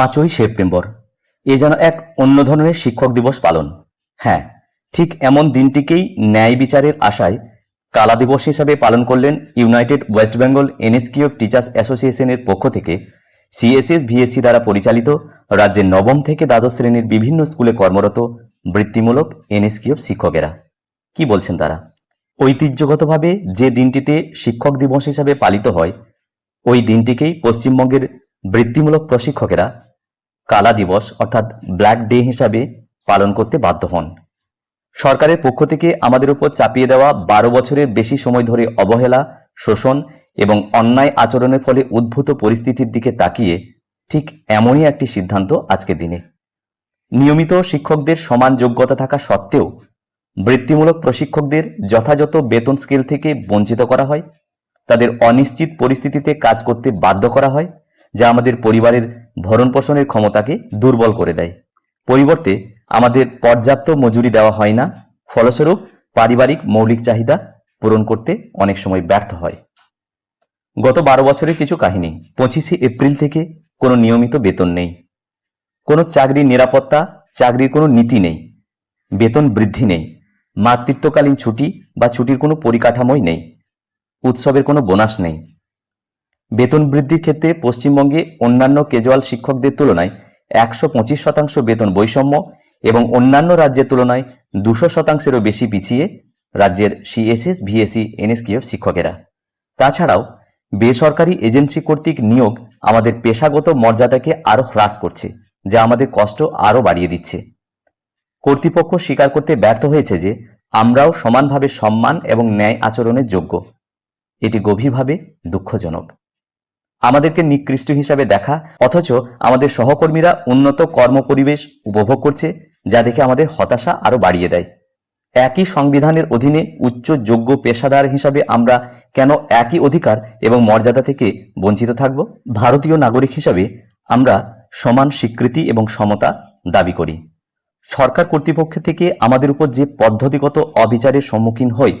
পাঁচই সেপ্টেম্বর। এ যেন এক অন্য ধরনের শিক্ষক দিবস পালন। হ্যাঁ ঠিক এমন দিনটিকেই ন্যায় বিচারের আশায় কালা দিবস হিসাবে পালন করলেন ইউনাইটেড ওয়েস্ট বেঙ্গল এনএসকিউব টিচার্স অ্যাসোসিয়েশনের পক্ষ থেকে সিএসএস ভিএসসি দ্বারা পরিচালিত রাজ্যের নবম থেকে দ্বাদশ শ্রেণির বিভিন্ন স্কুলে কর্মরত বৃত্তিমূলক এনএসকিউব শিক্ষকেরা। কি বলছেন তারা? ঐতিহ্যগতভাবে যে দিনটিতে শিক্ষক দিবস হিসাবে পালিত হয়, ওই দিনটিকেই পশ্চিমবঙ্গের বৃত্তিমূলক প্রশিক্ষকেরা কালা দিবস, অর্থাৎ ব্ল্যাক ডে হিসাবে পালন করতে বাধ্য হন। সরকারের পক্ষ থেকে আমাদের উপর চাপিয়ে দেওয়া বারো বছরের বেশি সময় ধরে অবহেলা, শোষণ এবং অন্যায় আচরণের ফলে উদ্ভূত পরিস্থিতির দিকে তাকিয়ে ঠিক এমনই একটি সিদ্ধান্ত আজকের দিনে। নিয়মিত শিক্ষকদের সমান যোগ্যতা থাকা সত্ত্বেও বৃত্তিমূলক প্রশিক্ষকদের যথাযথ বেতন স্কেল থেকে বঞ্চিত করা হয়, তাদের অনিশ্চিত পরিস্থিতিতে কাজ করতে বাধ্য করা হয়, যা আমাদের পরিবারের ভরণ পোষণের ক্ষমতাকে দুর্বল করে দেয়। পরিবর্তে আমাদের পর্যাপ্ত মজুরি দেওয়া হয় না, ফলস্বরূপ পারিবারিক মৌলিক চাহিদা পূরণ করতে অনেক সময় ব্যর্থ হয়। গত বারো বছরের কিছু কাহিনী, পঁচিশে এপ্রিল থেকে কোনো নিয়মিত বেতন নেই। কোনো চাকরির নিরাপত্তা, চাকরির কোনো নীতি নেই। বেতন বৃদ্ধি নেই। মাতৃত্বকালীন ছুটি বা ছুটির কোনো পরিকাঠামোই নেই। উৎসবের কোনো বোনাস নেই। বেতন বৃদ্ধির ক্ষেত্রে পশ্চিমবঙ্গে অন্যান্য কেজুয়াল শিক্ষকদের তুলনায় একশো পঁচিশ শতাংশ বেতন বৈষম্য এবং অন্যান্য রাজ্যের তুলনায় দুশো শতাংশেরও বেশি পিছিয়ে রাজ্যের সিএসএস ভিএসি এনএসকিউএফ শিক্ষকেরা। তাছাড়াও, বেসরকারি এজেন্সি কর্তৃক নিয়োগ আমাদের পেশাগত মর্যাদাকে আরও হ্রাস করছে, যা আমাদের কষ্ট আরও বাড়িয়ে দিচ্ছে। কর্তৃপক্ষ স্বীকার করতে ব্যর্থ হয়েছে যে আমরাও সমানভাবে সম্মান এবং ন্যায় আচরণের যোগ্য। এটি গভীরভাবে দুঃখজনক। আমাদেরকে নিকৃষ্ট হিসাবে দেখা, অথচ আমাদের সহকর্মীরা উন্নত কর্মপরিবেশ উপভোগ করছে, যা দেখে আমাদের হতাশা আরও বাড়িয়ে দেয়। একই সংবিধানের অধীনে উচ্চ যোগ্য পেশাদার হিসাবে আমরা কেন একই অধিকার এবং মর্যাদা থেকে বঞ্চিত থাকব? ভারতীয় নাগরিক হিসাবে আমরা সমান স্বীকৃতি এবং সমতা দাবি করি। সরকার কর্তৃপক্ষ থেকে আমাদের উপর যে পদ্ধতিগত অবিচারের সম্মুখীন হই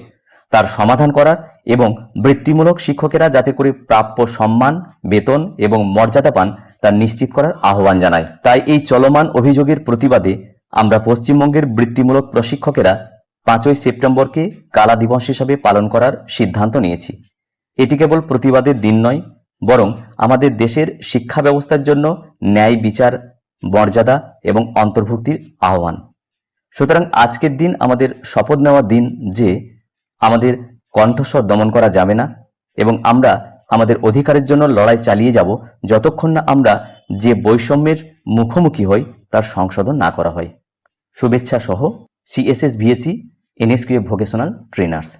তার সমাধান করার এবং বৃত্তিমূলক শিক্ষকেরা যাতে করে প্রাপ্য সম্মান, বেতন এবং মর্যাদা পান, তা নিশ্চিত করার আহ্বান জানায়। তাই এই চলমান অভিযোগের প্রতিবাদে আমরা পশ্চিমবঙ্গের বৃত্তিমূলক প্রশিক্ষকেরা পাঁচই সেপ্টেম্বরকে কালা দিবস হিসাবে পালন করার সিদ্ধান্ত নিয়েছি। এটি কেবল প্রতিবাদের দিন নয়, বরং আমাদের দেশের শিক্ষা ব্যবস্থার জন্য ন্যায় বিচার, মর্যাদা এবং অন্তর্ভুক্তির আহ্বান। সুতরাং আজকের দিন আমাদের শপথ নেওয়া দিন যে আমাদের কণ্ঠস্বর দমন করা যাবে না এবং আমরা আমাদের অধিকারের জন্য লড়াই চালিয়ে যাব যতক্ষণ না আমরা যে বৈষম্যের মুখোমুখি হই তার সংশোধন না করা হয়। শুভেচ্ছা সহ CSS VAC, NSQ vocational trainers.